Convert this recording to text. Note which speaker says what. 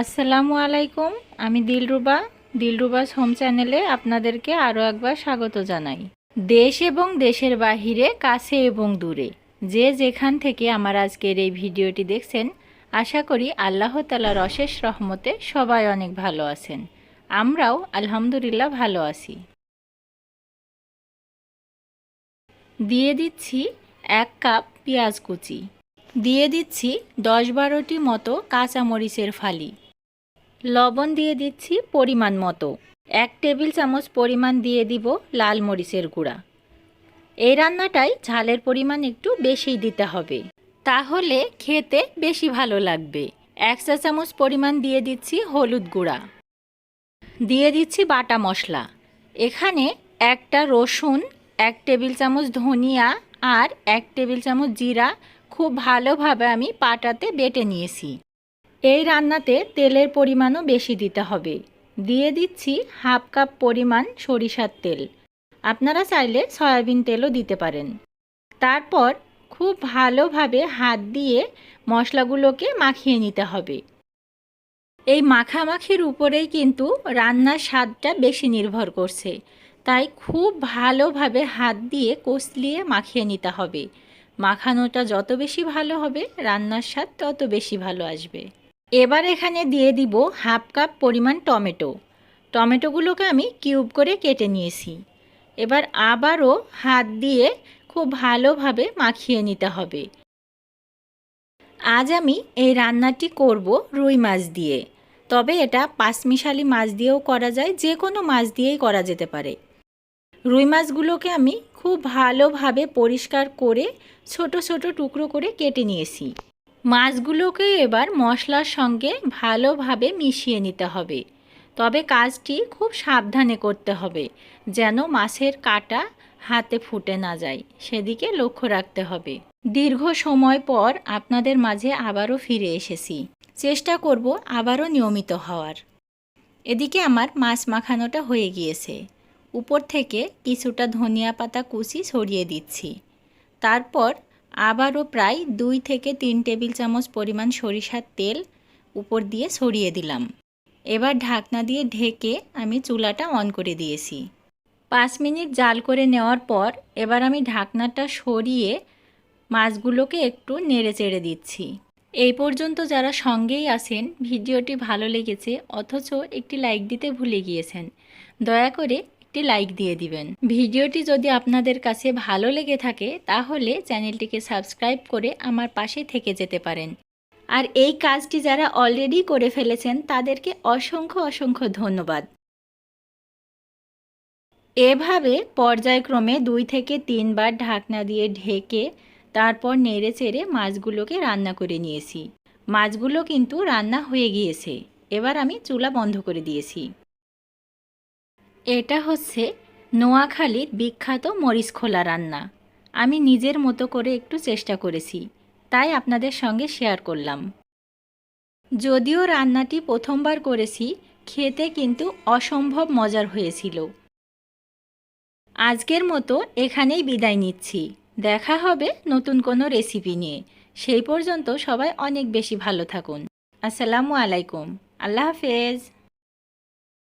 Speaker 1: আসসালামু আলাইকুম, আমি দিলরুবা। দিলরুবাস হোম চ্যানেলে আপনাদেরকে আরও একবার স্বাগত জানাই। দেশ এবং দেশের বাহিরে, কাছে এবং দূরে, যে যেখান থেকে আমার আজকের এই ভিডিওটি দেখছেন, আশা করি আল্লাহ তালার অশেষ রহমতে সবাই অনেক ভালো আছেন। আমরাও আলহামদুলিল্লাহ ভালো আছি। দিয়ে দিচ্ছি এক কাপ পেঁয়াজ কুচি। দিয়ে দিচ্ছি দশ বারোটি মতো কাঁচামরিচের ফালি। লবণ দিয়ে দিচ্ছি পরিমাণ মতো। এক টেবিল চামচ পরিমাণ দিয়ে দিব লাল মরিচের গুঁড়া। এই রান্নাটায় ঝালের পরিমাণ একটু বেশি দিতে হবে। তাহলে খেতে বেশি ভালো লাগবে। এক চা চামচ পরিমাণ দিয়ে দিচ্ছি হলুদ গুঁড়া। দিয়ে দিচ্ছি বাটা মশলা। এখানে একটা রসুন, এক টেবিল চামচ ধনিয়া আর এক টেবিল চামচ জিরা খুব ভালোভাবে আমি পাটাতে বেটে নিয়েছি। এই রান্নাতে তেলের পরিমাণও বেশি দিতে হবে। দিয়ে দিচ্ছি হাফ কাপ পরিমাণ সরিষার তেল। আপনারা চাইলে সয়াবিন তেলও দিতে পারেন। তারপর খুব ভালোভাবে হাত দিয়ে মশলাগুলোকে মাখিয়ে নিতে হবে। এই মাখামাখির উপরেই কিন্তু রান্নার স্বাদটা বেশি নির্ভর করছে। তাই খুব ভালোভাবে হাত দিয়ে কষলিয়ে মাখিয়ে নিতে হবে। মাখানোটা যত বেশি ভালো হবে, রান্নার স্বাদ তত বেশি ভালো আসবে। এবার এখানে দিয়ে দিব হাফ কাপ পরিমাণ টমেটো। টমেটোগুলোকে আমি কিউব করে কেটে নিয়েছি। এবার আবারও হাত দিয়ে খুব ভালোভাবে মাখিয়ে নিতে হবে। আজ আমি এই রান্নাটি করব রুই মাছ দিয়ে। তবে এটা পাঁচমিশালি মাছ দিয়েও করা যায় যে কোনো মাছ দিয়েই করা যেতে পারে। রুই মাছগুলোকে আমি খুব ভালোভাবে পরিষ্কার করে ছোট ছোট টুকরো করে কেটে নিয়েছি। মাছগুলোকে এবার মশলার সঙ্গে ভালোভাবে মিশিয়ে নিতে হবে। তবে কাজটি খুব সাবধানে করতে হবে, যেন মাছের কাটা হাতে ফুটে না যায়। সেদিকে লক্ষ্য রাখতে হবে। দীর্ঘ সময় পর আপনাদের মাঝে আবারও ফিরে এসেছি। চেষ্টা করব আবারও নিয়মিত হওয়ার। এদিকে আমার মাছ মাখানোটা হয়ে গিয়েছে। উপর থেকে কিছুটা ধনিয়া পাতা কুচি ছড়িয়ে দিচ্ছি। তারপর আবারও প্রায় দুই থেকে তিন টেবিল চামচ পরিমাণ সরিষার তেল উপর দিয়ে ছড়িয়ে দিলাম। এবার ঢাকনা দিয়ে ঢেকে আমি চুলাটা অন করে দিয়েছি। পাঁচ মিনিট জাল করে নেওয়ার পর এবার আমি ঢাকনাটা সরিয়ে মাছগুলোকে একটু নেড়ে চেড়ে দিচ্ছি। এই পর্যন্ত যারা সঙ্গেই আছেন, ভিডিওটি ভালো লেগেছে, অথচ একটি লাইক দিতে ভুলে গিয়েছেন, দয়া করে একটি লাইক দিয়ে দিবেন। ভিডিওটি যদি আপনাদের কাছে ভালো লেগে থাকে, তাহলে চ্যানেলটিকে সাবস্ক্রাইব করে আমার পাশে থেকে যেতে পারেন। আর এই কাজটি যারা অলরেডি করে ফেলেছেন, তাদেরকে অসংখ্য অসংখ্য ধন্যবাদ। এভাবে পর্যায়ক্রমে দুই থেকে তিনবার ঢাকনা দিয়ে ঢেকে তারপর নেড়ে চেড়ে মাছগুলোকে রান্না করে নিয়েছি। মাছগুলো কিন্তু রান্না হয়ে গিয়েছে। এবার আমি চুলা বন্ধ করে দিয়েছি। এটা হচ্ছে নোয়াখালীর বিখ্যাত মরিচ খোলা রান্না। আমি নিজের মতো করে একটু চেষ্টা করেছি, তাই আপনাদের সঙ্গে শেয়ার করলাম। যদিও রান্নাটি প্রথমবার করেছি, খেতে কিন্তু অসম্ভব মজার হয়েছিল। আজকের মতো এখানেই বিদায় নিচ্ছি। দেখা হবে নতুন কোনো রেসিপি নিয়ে। সেই পর্যন্ত সবাই অনেক বেশি ভালো থাকুন। আসসালামু আলাইকুম। আল্লাহ হাফেজ।